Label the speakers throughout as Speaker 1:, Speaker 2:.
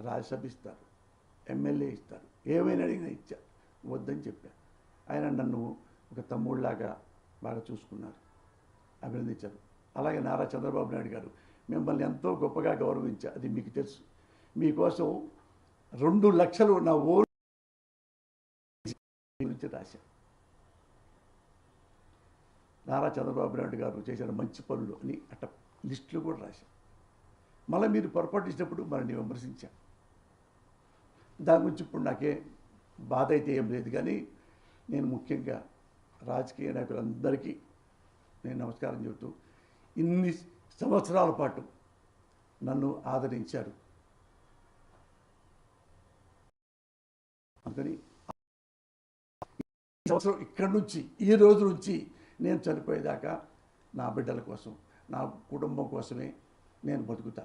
Speaker 1: రాజ్యసభ ఇస్తారు ఎమ్మెల్యే ఇస్తారు. ఏమైనా అడిగినా ఇచ్చా. వద్దని చెప్పా. ఆయన నన్ను ఒక తమ్ముళ్ళలాగా బాగా చూసుకున్నారు అభినందించారు. అలాగే నారా చంద్రబాబు నాయుడు గారు మిమ్మల్ని ఎంతో గొప్పగా గౌరవించా. అది మీకు తెలుసు. మీకోసం రెండు లక్షలు నా ఓన్ గురించి రాశా. నారా చంద్రబాబు నాయుడు గారు చేసిన మంచి పనులు అని అట్ట లిస్టులు కూడా రాశారు మళ్ళీ మీరు పొరపాటు ఇచ్చినప్పుడు మరిని విమర్శించా దాని గురించి ఇప్పుడు నాకే బాధ అయితే ఏం లేదు కానీ నేను ముఖ్యంగా రాజకీయ నాయకులందరికీ నేను నమస్కారం చెబుతూ ఇన్ని సంవత్సరాల పాటు నన్ను ఆదరించారు. అందుకని ఈ సంవత్సరం ఇక్కడి నుంచి ఈ రోజు నుంచి నేను చనిపోయేదాకా నా బిడ్డల కోసం నా కుటుంబం కోసమే నేను బతుకుతా.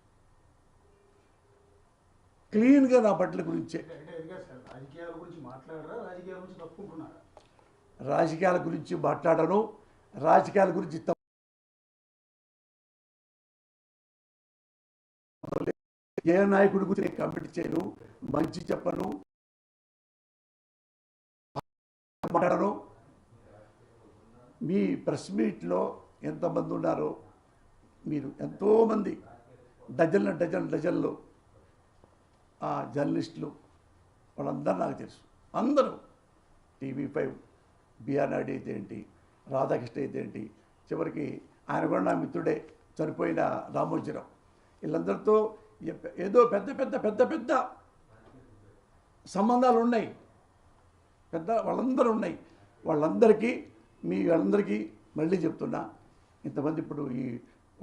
Speaker 1: క్లీన్గా నా బట్టల గురించే.
Speaker 2: రాజకీయాల గురించి
Speaker 1: మాట్లాడను. రాజకీయాల గురించి ఏ నాయకుడి గురించి నేను కమిటీ చేయను మంచి చెప్పను. మాట్లాడను. మీ ప్రెస్ మీట్లో ఎంతమంది ఉన్నారో మీరు ఎంతోమంది డజన్ల డజన్ డజన్లు జర్నలిస్టులు వాళ్ళందరూ నాకు తెలుసు. అందరూ టీవీ ఫైవ్ బిఆర్ నాయుడు అయితే ఏంటి రాధాకృష్ణ అయితే ఏంటి చివరికి ఆయన కూడా నా మిత్రుడే చనిపోయిన రామోజీరావు. వీళ్ళందరితో ఏదో పెద్ద పెద్ద పెద్ద పెద్ద సంబంధాలు ఉన్నాయి. పెద్ద వాళ్ళందరూ ఉన్నాయి. వాళ్ళందరికీ మీ వాళ్ళందరికీ మళ్ళీ చెప్తున్నా ఇంతమంది ఇప్పుడు ఈ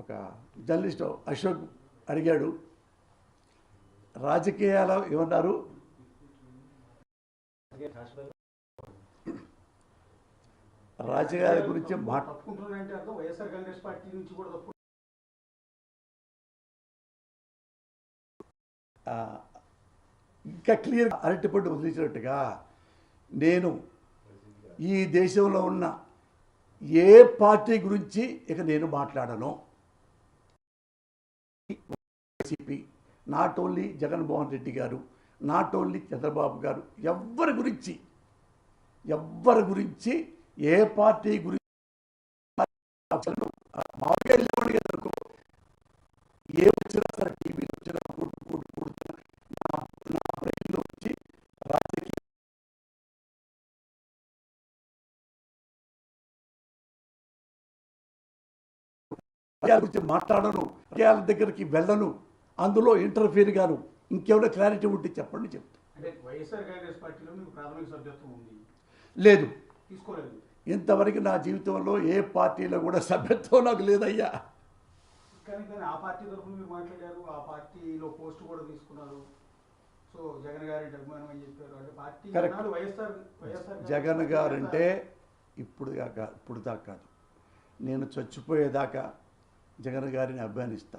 Speaker 1: ఒక జర్నలిస్ట్ అశోక్ అడిగాడు రాజకీయాలు ఏమన్నారు? రాజకీయాల గురించి మాట ఇంకా క్లియర్ అరటిపండు వదిలించినట్టుగా నేను ఈ దేశంలో ఉన్న ఏ పార్టీ గురించి ఇక నేను మాట్లాడను. YCP not only Jaganmohan Reddy garu not only Chandrababu గారు ఎవ్వరి గురించి ఎవ్వరి గురించి ఏ పార్టీ గురించి మామూలుగా వెళ్ళేవాడిని కదా అనుకో. ఏ వచ్చినా సరే టీవీలో వచ్చినా నా నా బ్రెయిన్లో వచ్చి రాజకీయ రాజకీయాల గురించి మాట్లాడను రాజకీయాల దగ్గరికి వెళ్ళను అందులో ఇంటర్ఫీర్ గాను. ఇంకేమైనా క్లారిటీ ఉంటే చెప్పండి చెప్తా.
Speaker 2: అంటే వైఎస్ఆర్ కాంగ్రెస్ పార్టీలో మీకు ప్రాథమిక సభ్యత్వం ఉంది.
Speaker 1: లేదు.
Speaker 2: తీసుకోలేదు.
Speaker 1: ఇంతవరకు నా జీవితంలో ఏ పార్టీలో కూడా సభ్యత్వం నాకు లేదయ్యా.
Speaker 2: కానీ కానీ ఆ పార్టీ తరఫున మీరు మాట్లాడారు. ఆ పార్టీలో పోస్ట్ కూడా తీసుకున్నారు. సో జగన్ గారి అంటే
Speaker 1: ఇప్పుడు ఇప్పుడు దాకా కాదు. నేను చచ్చిపోయేదాకా జగన్ గారిని అభిమానిస్తా.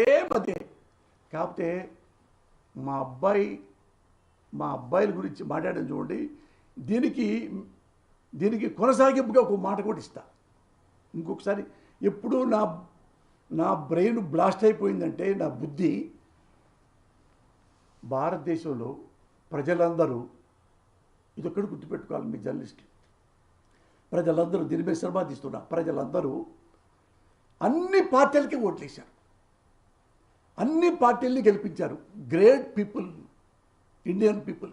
Speaker 1: సేమ్ అదే కాకపోతే మా అబ్బాయి మా అబ్బాయిల గురించి మాట్లాడడం చూడండి. దీనికి దీనికి కొనసాగింపుగా ఒక మాట కూడా ఇస్తా. ఇంకొకసారి ఎప్పుడు నా నా బ్రెయిన్ బ్లాస్ట్ అయిపోయిందంటే నా బుద్ధి భారతదేశంలో ప్రజలందరూ ఇది ఒక్కటి గుర్తుపెట్టుకోవాలి మీ జర్నలిస్టులు. ప్రజలందరూ దీని మీద శ్రమ తీస్తున్నా. ప్రజలందరూ అన్ని పార్టీలకి ఓట్లేశారు. అన్ని పార్టీల్ని గెలిపించారు. Great people Indian people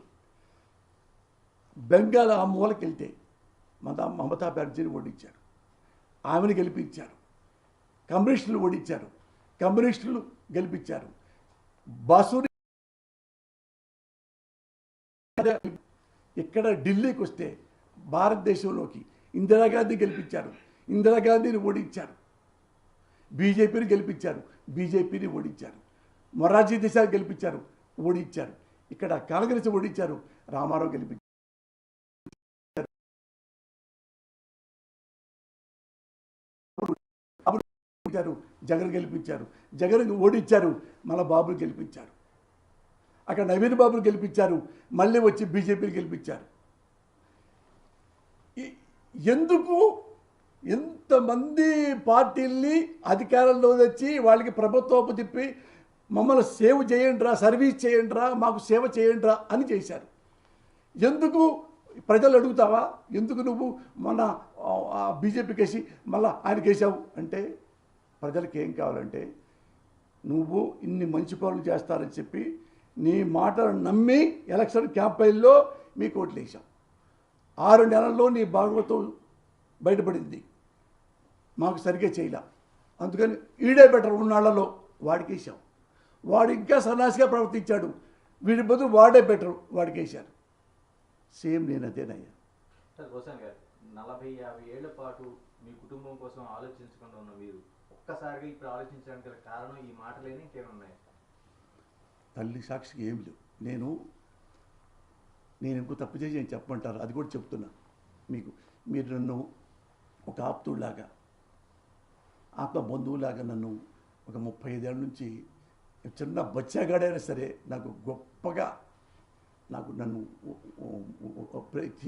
Speaker 1: Bengal ఆ మూలకి వెళ్తే మమతా మమతా బెనర్జీని ఓడించారు. ఆమెను గెలిపించారు. కమ్యూనిస్టులు ఓడించారు. కమ్యూనిస్టులు గెలిపించారు. బాసుని ఇక్కడ ఢిల్లీకి వస్తే భారతదేశంలోకి ఇందిరాగాంధీ గెలిపించారు. ఇందిరాగాంధీని ఓడించారు. బీజేపీని గెలిపించారు. బీజేపీని ఓడించారు. మొరార్జీ దేశాలు గెలిపించారు ఓడించారు. ఇక్కడ కాంగ్రెస్ ఓడించారు రామారావు గెలిపించారు. గెలిపించారు జగన్ గెలిపించారు. జగన్ ఓడించారు మన బాబుని గెలిపించారు. అక్కడ నవీన్ బాబుని గెలిపించారు మళ్ళీ వచ్చి బీజేపీని గెలిపించారు. ఎందుకు ఎంతమంది పార్టీల్ని అధికారంలో తెచ్చి వాళ్ళకి ప్రభుత్వపు తిప్పి మమ్మల్ని సేవ్ చేయండిరా సర్వీస్ చేయండిరా మాకు సేవ చేయండిరా అని చేశారు. ఎందుకు? ప్రజలు అడుగుతావా? ఎందుకు నువ్వు మన బీజేపీకి వేసి మళ్ళా ఆయనకి వేసావు అంటే ప్రజలకు ఏం కావాలంటే నువ్వు ఇన్ని మంచి పనులు చేస్తారని చెప్పి నీ మాటను నమ్మి ఎలక్షన్ క్యాంపెయిన్లో మీకు ఓట్లు వేసాం ఆరు నెలల్లో నీ భాగవతం బయటపడింది. మాకు సరిగ్గా చేయలే. అందుకని ఈడే బెటర్ ఉన్నాళ్ళలో వాడికి వేసాం వాడు ఇంకా సన్నాసిగా ప్రవర్తించాడు. వీడి బదులు వాడే బెటర్ వాడికి వేశారు సేమ్ నేను అదేనయ్యా.
Speaker 3: నలభై యాభై ఏళ్ళ పాటు మీ కుటుంబం కోసం ఆలోచించకుండా ఉన్న మీరు ఒక్కసారిగా ఇప్పుడు ఆలోచించడానికి కారణం ఈ మాటలేని ఇంకేమైనా ఉన్నాయి?
Speaker 1: తల్లి సాక్షికి ఏం లేవు. నేను నేను ఇంకో తప్పు చేసి చెప్పమంటారు? అది కూడా చెప్తున్నా మీకు. మీరు నన్ను ఒక ఆప్తుడిలాగా ఆత్మ బంధువులాగా నన్ను ఒక ముప్పై ఐదేళ్ళ నుంచి చిన్న బచ్చాగాడైనా సరే నాకు గొప్పగా నాకు నన్ను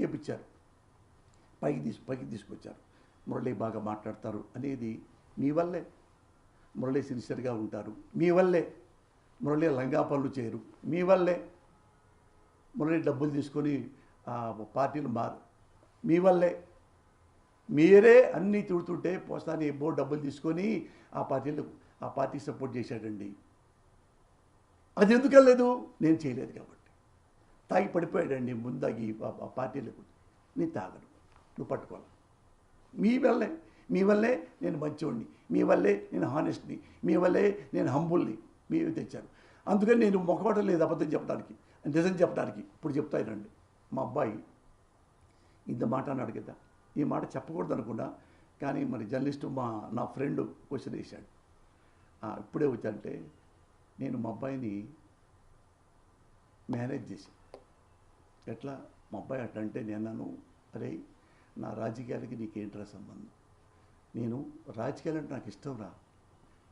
Speaker 1: చేపించారు. పైకి తీసు పైకి తీసుకొచ్చారు. మురళి బాగా మాట్లాడతారు అనేది మీ వల్లే. మురళి సిన్సియర్గా ఉంటారు. మీ వల్లే. మురళి లంగా పనులు చేయరు. మీ వల్లే. మురళి డబ్బులు తీసుకొని పార్టీలు మారు. మీ వల్లే. మీరే అన్నీ తిడుతుంటే పోస్తాని ఎబ్బో డబ్బులు తీసుకొని ఆ పార్టీలు ఆ పార్టీ సపోర్ట్ చేశాడండి. అది ఎందుకు వెళ్ళలేదు? నేను చేయలేదు కాబట్టి. తాగి పడిపోయాడండి ముందాగి ఆ- పార్టీలకు. నేను తాగను. నువ్వు పట్టుకోవాలి మీ వల్లే మీ వల్లే నేను మంచివాడిని మీ వల్లే నేను హానెస్ట్ని మీ వల్లే నేను హంబుల్ని మీరు తెచ్చారు. అందుకని నేను మొక్కవటం లేదు అబద్ధం చెప్పడానికి నిజం చెప్పడానికి. ఇప్పుడు చెప్తానండి మా అబ్బాయి ఇంత మాట అన్నాడు కదా. ఈ మాట చెప్పకూడదు అనుకున్నా కానీ మరి జర్నలిస్టు మా నా ఫ్రెండ్ క్వశ్చన్ వేశాడు. ఇప్పుడే వచ్చంటే నేను మా అబ్బాయిని మేనేజ్ చేసి ఎట్లా? మా అబ్బాయి అట్లా అంటే నేను అరే నా రాజకీయాలకి నీకేంట్రా సంబంధం? నేను రాజకీయాలు అంటే నాకు ఇష్టం రా.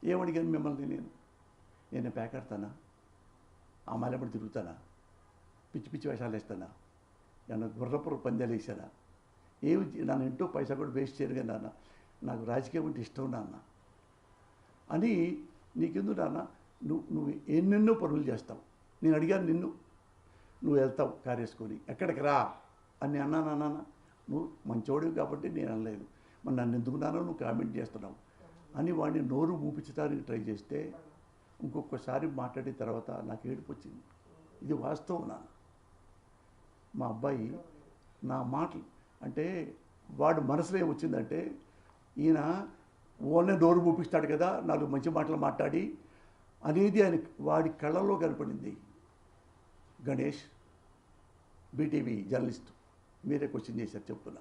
Speaker 1: ఏమడిగాను మిమ్మల్ని నేను? నేను పేకాడతానా ఆ మాలెపడి తిరుగుతానా? పిచ్చి పిచ్చి వేషాలు వేస్తానా? నన్ను గుర్రపుర పందాలు వేసానా ఏమి చే- నన్ను ఎంటో పైసా కూడా వేస్ట్ చేయరు కదా నాన్న. నాకు రాజకీయం అంటే ఇష్టం నాన్న. అని నీకెందు నాన్న? నువ్వు నువ్వు ఎన్నెన్నో పనులు చేస్తావు. నేను అడిగాను నిన్ను. నువ్వు వెళ్తావు కారు వేసుకొని ఎక్కడికి రా? అని అన్నాను నాన్న? నువ్వు మంచోడివి కాబట్టి నేను అనలేదు. మరి నన్ను ఎందుకున్నానో నాన్న నువ్వు కామెంట్ చేస్తున్నావు? అని వాడిని నోరు మూపించడానికి ట్రై చేస్తే ఇంకొకసారి మాట్లాడిన తర్వాత నాకు ఏడుపు వచ్చింది. ఇది వాస్తవం నాన్న. మా అబ్బాయి నా మాటలు అంటే వాడు మనసులో ఏమొచ్చిందంటే ఈయన ఓన్లే నోరు మూపిస్తాడు కదా నాలుగు మంచి మాటలు మాట్లాడి అనేది ఆయన వాడి కళ్ళల్లో కనపడింది. గణేష్ బీటీవీ జర్నలిస్ట్ మీరే క్వశ్చన్ చేశారు చెప్తున్నా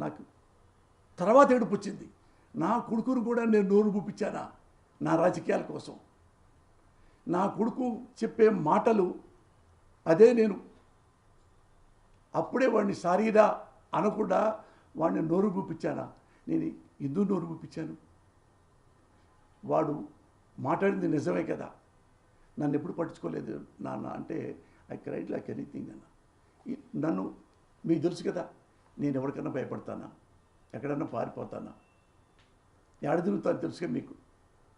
Speaker 1: నాకు తర్వాత ఏడుపు వచ్చింది. నా కొడుకును కూడా నేను నోరు పూపించానా నా రాజకీయాల కోసం. నా కొడుకు చెప్పే మాటలు అదే నేను అప్పుడే వాడిని సారీరా అనకుండా వాడిని నోరు పూపించానా నేను ఎందుకు నోరు పూపించాను వాడు మాట్లాడింది నిజమే కదా. నన్ను ఎప్పుడు పట్టించుకోలేదు నాన్న అంటే ఐ క్రైట్ లైక్ ఎనీథింగ్ అన్న. నన్ను మీకు తెలుసు కదా నేను ఎవరికన్నా భయపడతానా? ఎక్కడన్నా పారిపోతానా? ఏడ తిరుగుతాను తెలుసుగా మీకు?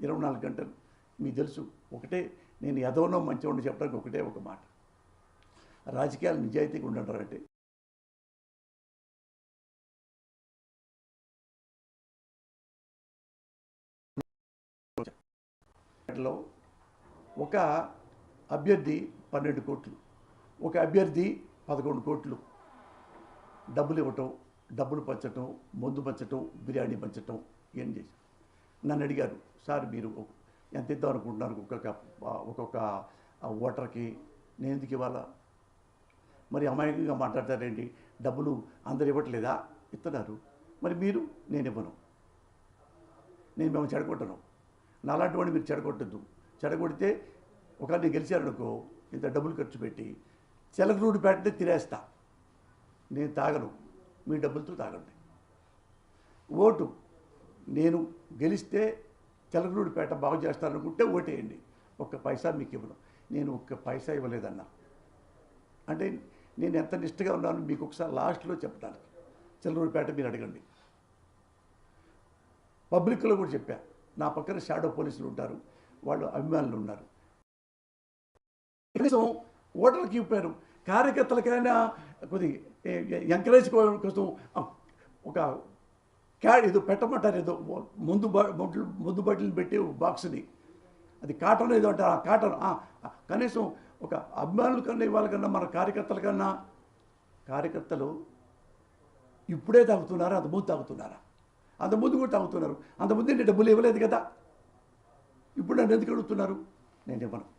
Speaker 1: ఇరవై నాలుగు గంటలు. మీకు తెలుసు ఒకటే నేను ఎదవనో మంచివాడిని చెప్పడానికి ఒకటే ఒక మాట. రాజకీయాలు నిజాయితీగా ఉండంటారంటే లో ఒక అభ్యర్థి పన్నెండు కోట్లు ఒక అభ్యర్థి పదకొండు కోట్లు. డబ్బులు ఇవ్వటం డబ్బులు పంచటం మందు పంచటం బిర్యానీ పంచటం ఏం చేసి నన్ను అడిగారు సార్ మీరు ఎంత ఇద్దాం అనుకుంటున్నారు? ఒక్కొక్క ఒక్కొక్క ఓటర్కి నేను ఎందుకు ఇవ్వాలా? మరి అమాయకంగా మాట్లాడతారేంటి? డబ్బులు అందరు ఇవ్వట్లేదా? ఇస్తున్నారు. మరి మీరు? నేను ఇవ్వను. నేను మేము చెడగొట్టను. నాలాంటి వాడిని మీరు చెడగొట్టద్దు. చెడగొడితే ఒకవేళ నేను గెలిచారనుకో ఇంత డబ్బులు ఖర్చు పెట్టి చెలకరూడి పెట్టే తినేస్తా. నేను తాగను. మీ డబ్బులతో తాగండి. ఓటు. నేను గెలిస్తే చెలకరూడిపేట బాగు చేస్తారనుకుంటే ఓటేయండి. ఒక్క పైసా మీకు ఇవ్వను నేను ఒక్క పైసా ఇవ్వలేదన్నా. అంటే నేను ఎంత నిష్ఠగా ఉన్నాను మీకు ఒకసారి లాస్ట్లో చెప్పడానికి చెల్లూరుపేట మీరు అడగండి. పబ్లిక్లో కూడా చెప్పా నా పక్కన షాడో పోలీసులు ఉంటారు వాళ్ళు అభిమానులు ఉన్నారు. కనీసం ఓటర్లకు ఇవ్వరు కార్యకర్తలకైనా కొద్ది ఎంకరేజ్ కోసం ఒక క్యాడ్ ఏదో పెట్టమంటారు ఏదో ముందు బొట్లు- ముందు బట్టలు పెట్టి బాక్స్ని. అది కాటన్ ఏదో అంటారు ఆ కాటన్ కనీసం ఒక అభిమానుల కన్నా ఇవాళ కన్నా మన కార్యకర్తల కన్నా కార్యకర్తలు ఇప్పుడే తాగుతున్నారా? అంత ముందు తాగుతున్నారా? అంత ముందు కూడా తాగుతున్నారు. అంత ముందు నేను డబ్బులు ఇవ్వలేదు కదా. ఇప్పుడు నన్ను ఎందుకు అడుగుతున్నారు? నేను ఇవ్వను